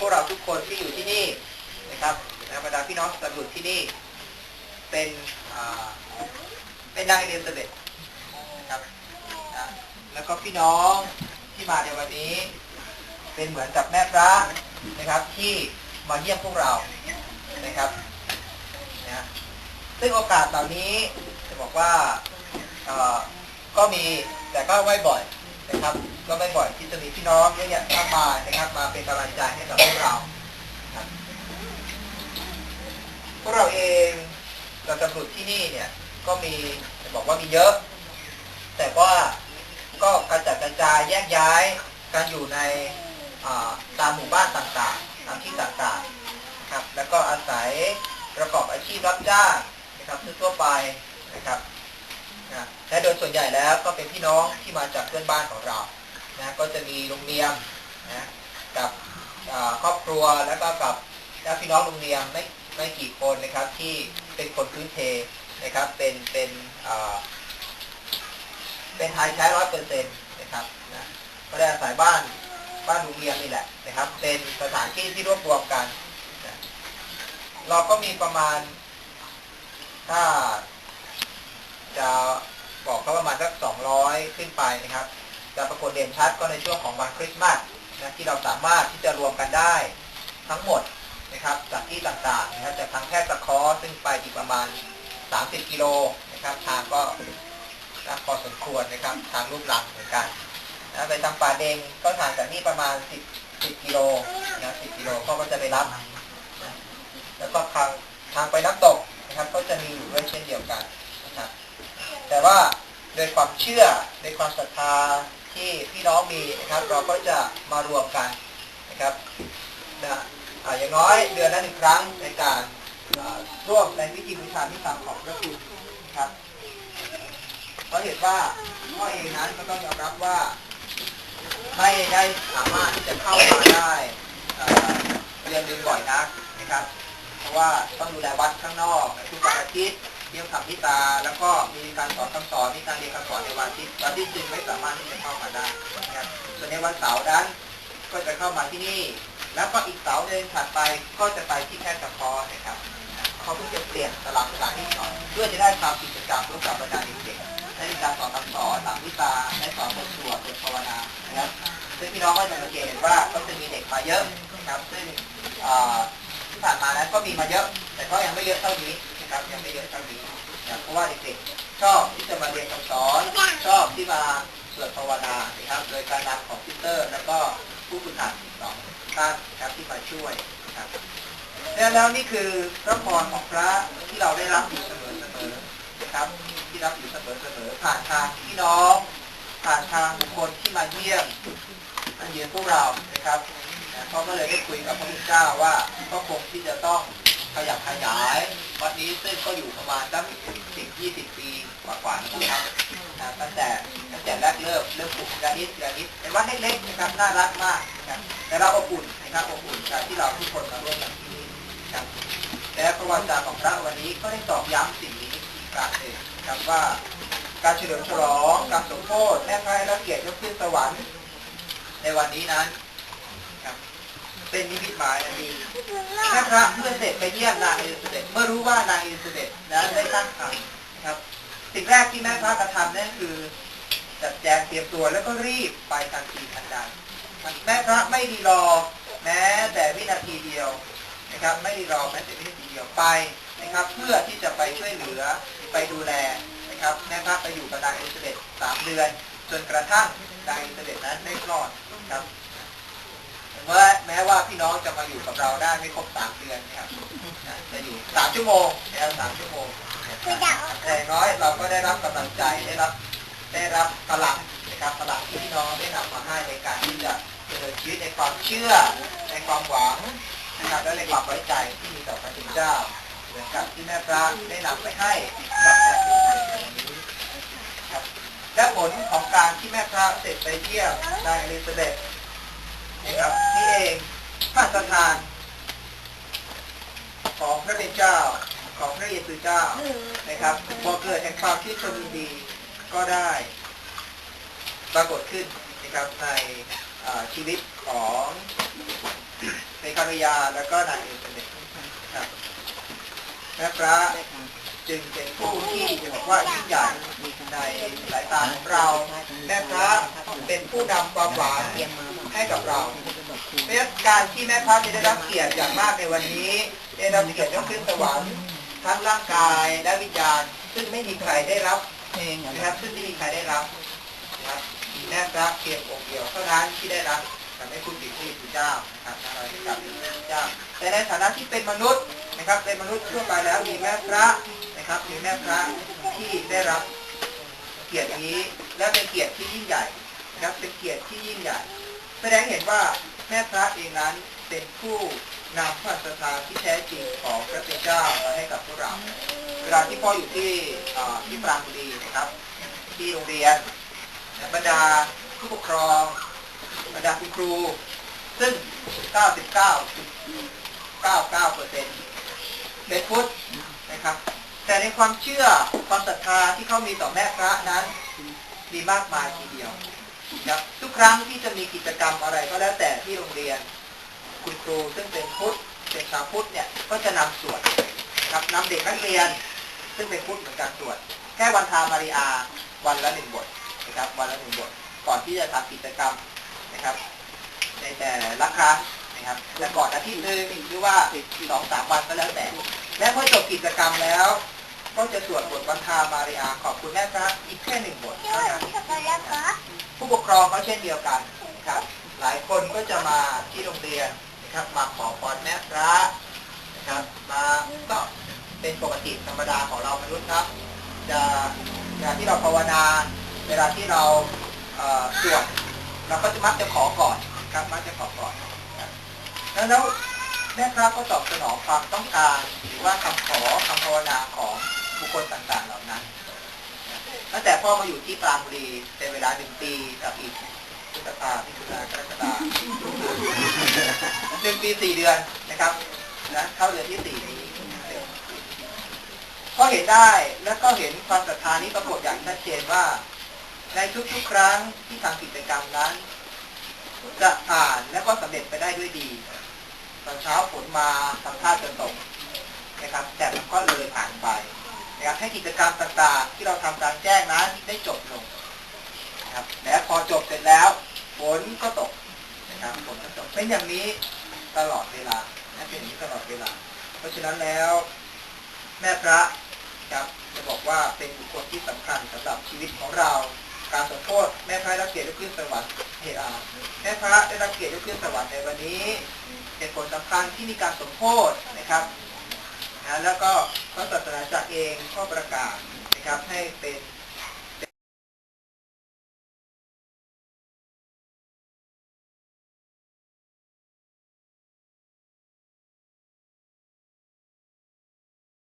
พวกเราทุกคนที่อยู่ที่นี่นะครับนะบรรดาพี่น้องสมุดที่นี่ เป็นเป็นนางเอลิซาเบธนะครับนะแล้วก็พี่น้องที่มาในวันนี้ เป็นเหมือนกับแม่พระนะครับที่มาเยี่ยมพวกเรานะครับนะซึ่งโอกาสเหล่านี้จะบอกว่าก็มีแต่ก็ไม่บ่อย นะครับ ก็ไม่บ่อยที่จะมีพี่น้องเยอะแยะมากมายนะครับ มาเป็นกำลังใจให้กับพวกเราครับพวกเราเองเราจะฝึกที่นี่เนี่ยก็มีบอกว่ามีเยอะ แต่ว่าก็กระจัดกระจายแยกย้ายกันอยู่ในตามหมู่บ้านต่างๆตามที่ต่างๆครับแล้วก็อาศัยประกอบอาชีพรับจ้างนะครับทั่วไปนะครับ นะและโดยส่วนใหญ่แล้วก็เป็นพี่น้องที่มาจากเพื่อนบ้านของเรานะก็จะมีลุงเนียมนะกับครอบครัวแล้วก็กับญาติพี่น้องลุงเนียมไม่ไม่กี่คนนะครับที่เป็นคนพื้นเพนะครับเป็นเป็นเป็นไทยใช้ร้อยเปอร์เซ็นต์นะครับนะก็ได้อาศัยบ้านบ้านลุงเรียงนี่แหละนะครับ เป็นสถานที่ที่รวบรวมกันนะเราก็มีประมาณถ้า จะบอกก็ประมาณสักสองร้อยขึ้นไปนะครับ จะปรากฏเด่นชัดก็ในช่วงของวันคริสต์มาสนะที่เราสามารถที่จะรวมกันได้ทั้งหมดนะครับจากที่ต่างๆนะครับจากทางแพทย์ตะเคอซึ่งไปอีกประมาณ 30 กิโลนะครับ ทางก็นะพอสมควรนะครับ ทางรูปลักเหมือนกันนะไปทางป่าเดงก็ห่างจากนี่ประมาณ 10 10กิโลนะ10กิโลเขาก็จะไปรับนะแล้วก็ทางทางไปน้ำตก เชื่อในความศรัทธาที่พี่น้องมีนะครับ เราก็จะมารวมกันนะครับนะอย่างน้อยเดือนละหนึ่งครั้งในการร่วมในพิธีบูชาที่ต่างของพระคุณนะครับเพราะเหตุว่าพ่อเองนั้นก็ต้องยอมรับว่าไม่ได้สามารถที่จะเข้ามาได้เอ่อเรียนรู้บ่อยนักนะครับ เพราะว่าต้องดูแลวัดข้างนอกทุกวันอาทิตย์ เยี่ยมคำพิตา แล้วก็มีการสอนคำสอนมีการเรียนคำสอนในวันทิตย์วันที่จึงไม่สามารถที่จะเข้ามาได้นะครับส่วนในวันเสาร์นั้นก็จะเข้ามาที่นี่ แล้วก็อีกเสาร์หนึ่งถัดไปก็จะไปที่แค่ตะคอนะครับเขาเพิ่งจะเปลี่ยนตลาดสถานที่สอนเพื่อจะได้ทำกิจกรรมร่วมกับบรรดาเด็กๆได้มีการสอนคำสอนหลังวิชาได้สอนบทสวดบทภาวนานะครับซึ่งพี่น้องก็จะสังเกตเห็นว่าก็จะมีเด็กมาเยอะนะครับซึ่งที่ผ่านมานั้นก็มีมาเยอะ แต่ก็ยังไม่เยอะเท่านี้นะครับยังไม่เยอะเท่านี้ ราะว่าเด็กๆชอบที่จะมาเรียนคำสอนชอบที่มาสวดภาวนานะครับโดยการนำของพิวเตอร์ แล้วก็ผู้ฝึกหัดสองท่านครับที่มาช่วยนะครับแล้วนี่คือพระพรของพระที่เราได้รับอยู่เสมอๆนะครับที่รับอยู่เสมอๆผ่านทางพี่น้อง ผ่านทางบุคคลที่มาเยี่ยมมาเยือนพวกเรานะครับนะเขาก็เลยได้คุยกับพระพุทธเจ้าว่าก็คงที่จะต้อง ขยับขยาย วัดนี้ซึ่งก็อยู่ประมาณตั้งสิบยี่สิบปีกว่าๆนะครับตั้งแต่ตั้งแต่แรกเริ่มเริ่มปลูกยานิดยานิดเป็นวัดเล็กๆนะครับน่ารักมากนะครับแต่เราอบอุ่นนะครับอบอุ่นจากที่เราทุกคนมาร่วมกันที่นี่ครับและประวัติศาสตร์ของพระวันนี้ก็ได้ตอกย้ำสิ่งนี้อีกครั้งหนึ่งครับว่าการเฉลิมฉลองการสมโภชแม่พระให้รับเกียรติยกขึ้นสวรรค์ในวันนี้นั้น เป็นนิมิตหมายอันดีแม่พระเมื่อเสร็จไปเยี่ยมนางเอลิซาเบธเมื่อรู้ว่านางเอลิซาเบธนั้นได้ตั้งครรภ์นะครับ สิ่งแรกที่แม่พระกระทำนั่นคือจัดแจงเตรียมตัวแล้วก็รีบไปทันทีทันใดแม่พระไม่ดีรอแม้แต่วินาทีเดียวนะครับ ไม่ดีรอแม้แต่วินาทีเดียวไปนะครับ เพื่อที่จะไปช่วยเหลือไปดูแลนะครับแม่พระไปอยู่กับนางเอลิซาเบธสามเดือน จนกระทั่งนางเอลิซาเบธนั้นได้คลอดครับ เมื่อแม้ว่าพี่น้องจะมาอยู่กับเราได้ไม่ครบสามเดือนนะครับนะจะอยู่สามชั่วโมงนะครับสามชั่วโมงแต่อย่างน้อยเราก็ได้รับกำลังใจได้รับได้รับพลังนะครับพลังที่พี่น้องได้นำมาให้ในการที่จะดำเนินชีวิตในความเชื่อ ในความหวังนะครับและในความไว้ใจที่มีต่อพระคุณเจ้าเหมือนกับที่แม่พระได้นำไปให้กับแม่ครูในวันนี้ครับและผลของการที่แม่พระเสร็จไปเยี่ยมนางเอลิซาเบธ นะครับนี่เองพระสถาน ของพระเป็นเจ้าของพระเยซูเจ้านะครับบ่เกิดแห่งความที่ชมยินดีก็ได้ปรากฏขึ้นนะครับในชีวิตของในคภรรยาแล้วก็นางเอลิซเบธครับแม่พระจึงเป็นผู้ที่จะบอกว่ายิ่งใหญ่ในสายตาของเราแม่พระเป็นผู้นำความหวัง ให้กับเราเพราะฉะนั้นการที่แม่พระจะได้รับเกียรติอย่างมากในวันนี้ได้รับเกียรติยกขึ้นสวรรค์ทั้งร่างกายและวิญญาณซึ่งไม่มีใครได้รับนะครับซึ่งไม่มีใครได้รับนะครับมีแม่พระเพียงองค์เดียวเท่านั้นที่ได้รับแต่ไม่คุณผิดที่พระเจ้านะครับเราได้กลับพระเจ้า แต่ในฐานะที่เป็นมนุษย์นะครับเป็นมนุษย์ทั่วไปแล้วมีแม่พระนะครับมีแม่พระที่ได้รับเกียรตินี้และเป็นเกียรติที่ยิ่งใหญ่นะครับเป็นเกียรติที่ยิ่งใหญ่ แสดงเห็นว่าแม่พระเองนั้นเป็นผู้นำพระศรัทธาที่แท้จริงของพระเจ้ามาให้กับพวกเรา เวลาที่พ่ออยู่ที่ที่ปรางบุรีนะครับ ที่โรงเรียนบรรดาผู้ปกครองบรรดาคุณครู ซึ่ง 99.99เปอร์เซ็นต์เป็นพุทธนะครับ แต่ในความเชื่อความศรัทธาที่เขามีต่อแม่พระนั้น มีมากมายทีเดียว ครับทุกครั้งที่จะมีกิจกรรมอะไรก็แล้วแต่ที่โรงเรียน คุณครูซึ่งเป็นพุทธเป็นชาวพุทธเนี่ยก็จะนำสวดครับนำเด็กนักเรียน ซึ่งเป็นพุทธเหมือนกันสวดแค่วันทามาริอาวันละหนึ่งบทนะครับวันละหนึ่งบท ก่อนที่จะทำกิจกรรมนะครับ ในแต่ละครั้งนะครับและก่อนอาทิตย์หนึ่งหรือว่าสองสามวันก็แล้วแต่ และพอจบกิจกรรมแล้ว ก็จะสวดบทวันทามาริอาขอบคุณแม่พระอีกแค่หนึ่งบทเท่านั้น ผู้ปกครองก็เช่นเดียวกันครับ หลายคนก็จะมาที่โรงเรียนนะครับ มาขอพรแม่พระนะครับ มาก็เป็นปกติธรรมดาของเรามนุษย์ครับ จะเวลาที่เราภาวนา เวลาที่เราอ่อสวดเราก็จะมักจะขอก่อนครับมักจะขอก่อนนะแล้วแล้วแม่พระก็ตอบสนองความต้องการหรือว่าคำขอคำภาวนาของบุคคลต่างๆเหล่านั้น ตั้งแต่พ่อมาอยู่ที่ปรางบุรีเป็นเวลาหนึ่งปีกับอีกพฤษภาพิจุนากรกฎาหนึ่งปีสี่เดือนนะครับนะเข้าเดือนที่สี่นี้ก็เห็นได้แล้วก็เห็นความศรัทธานี้ปรากฏอย่างชัดเจนว่า ในทุกๆครั้งที่ทำกิจกรรมนั้นจะผ่านและก็สำเร็จไปได้ด้วยดีตอนเช้าฝนมาทำท่าจะตกนะครับ แต่มันก็เลยผ่านไป นะครับ ให้กิจกรรมต่างๆ ที่เราทำกลางแจ้งนั้นได้จบลงนะครับและพอจบเสร็จแล้วฝนก็ตกนะครับฝนก็ตกเป็นอย่างนี้ตลอดเวลานะเป็นอย่างนี้ตลอดเวลา เพราะฉะนั้นแล้วแม่พระครับจะบอกว่าเป็นบุคคลที่สำคัญสำหรับชีวิตของเรา การสมโภชแม่พระรับเกียรติยกขึ้นสวรรค์เฮอาแม่พระได้รับเกียรติยกขึ้นสวรรค์ในวันนี้เป็นผลสำคัญที่มีการสมโภชนะครับ แล้วก็พระศาสนาจักรเองก็ประกาศนะครับให้เป็น